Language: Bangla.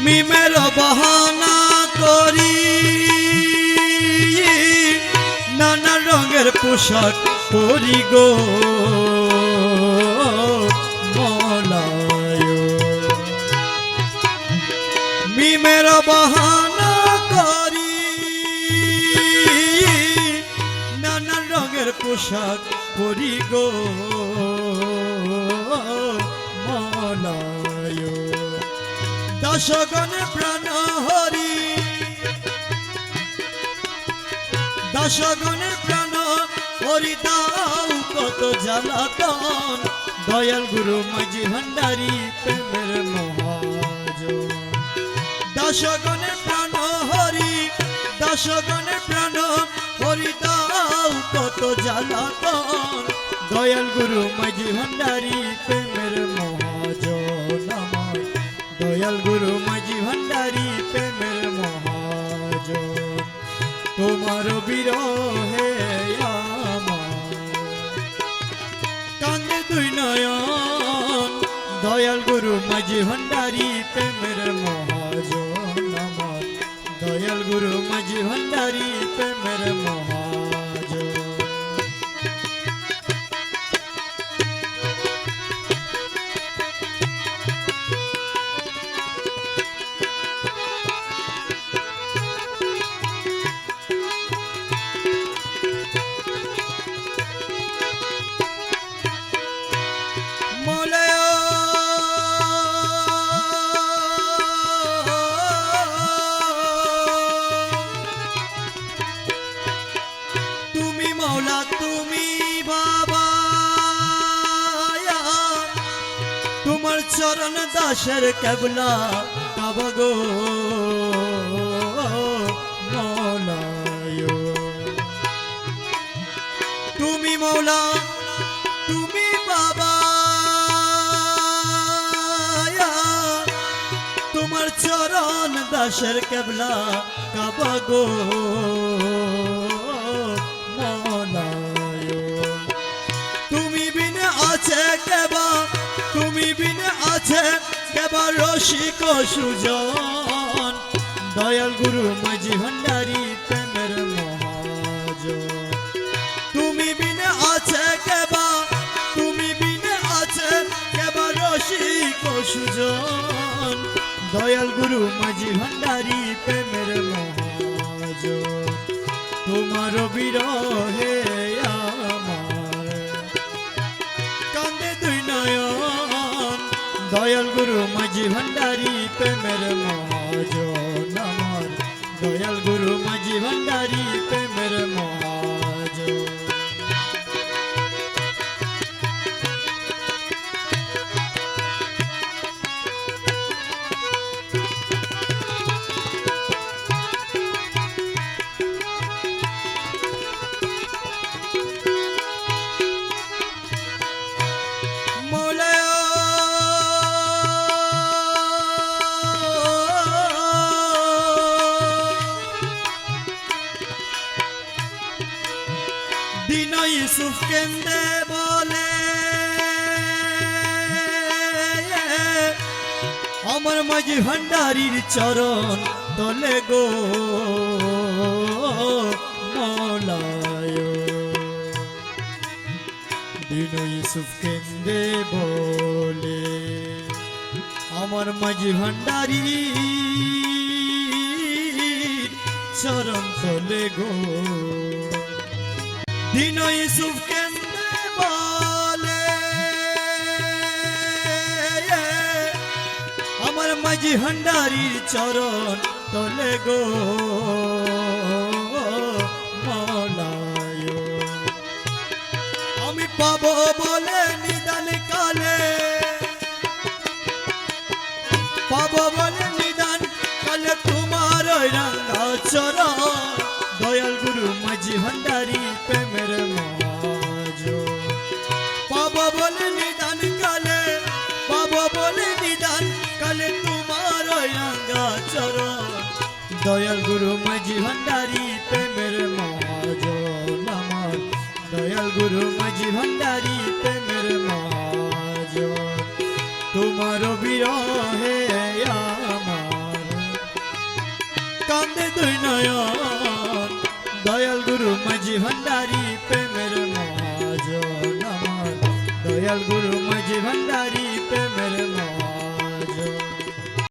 মিমের বাহানা করি। নানা রঙের পোশাক পরি গো। মিমের বাহানা করি। নানা রঙের পোশাক পরি গো। মলায়। দশগণে প্রাণ হরি। দশগণে প্রাণ হরি, দাও কত জ্বালাতন। দয়াল গুরু মাঝি ভান্ডারি প্রেমের মহাজ। দশগণে প্রাণ হরি, দশগণে প্রাণ হরি, দাও কত জ্বালাতন। দয়াল গুরু মাঝি ভান্ডারি প্রেমের আমার দয়াল গুরু মাঝি ভান্ডারি প্রেমের মহাজন তোমার বিরহে কান্দে দুই নয়ন, দয়াল গুরু মাঝি ভান্ডারি প্রেমের আমার। দয়াল গুরু মাঝি ভান্ডারি প্রেমের মহাজন চরণ দাসের কেবলা কাবা গো। মৌলায় তুমি মৌলা, তুমি বাবা। তোমার চরণ দাসের কেবলা কাবা কেবা রসিক সুজন, দয়াল গুরু মাঝি ভান্ডারি প্রেমের মহাজন। তুমি বিনে আছে কেবা, তুমি বিনে আছে কেবা রসিক সুজন, দয়াল গুরু মাঝি ভান্ডারি প্রেমের মহাজ তোমার বিরহে দয়াল গুরু মাঝি ভান্ডারি প্রেমের মহাজন আমার। দয়াল গুরু মাঝি ভান্ডারি প্রেমের মহাজন দিন বলে। আমার মাঝি ভান্ডারির চরণ তলে গো। মলায়। দিন ইউসুফ কেন্দে বলে। আমার মাঝি ভান্ডারি চরণ তলে গো। মাঝি ভান্ডারির চরণ তলে গো আমি পাবো বলে নিদান কালে, পাবো বলে নিদান কালে তোমার রাঙ্গা চরণ মাঝি ভান্ডারি প্রেমের মাজ পাবো বলে নিদান কালে, পাবো বলে নিদান কালে তোমার রাঙ্গা চরণ। দয়াল গুরু মাঝি ভান্ডারি প্রেমের মাজ আমার দয়াল গুরু মাঝি ভান্ডারি প্রেমের মাজ তোমার বিরহে আমার। কান্দে দুই নয়ন দয়াল গুরু মাঝি ভান্ডারি প্রেমের মহাজন দয়াল গুরু মাঝি ভান্ডারি প্রেমের মহাজন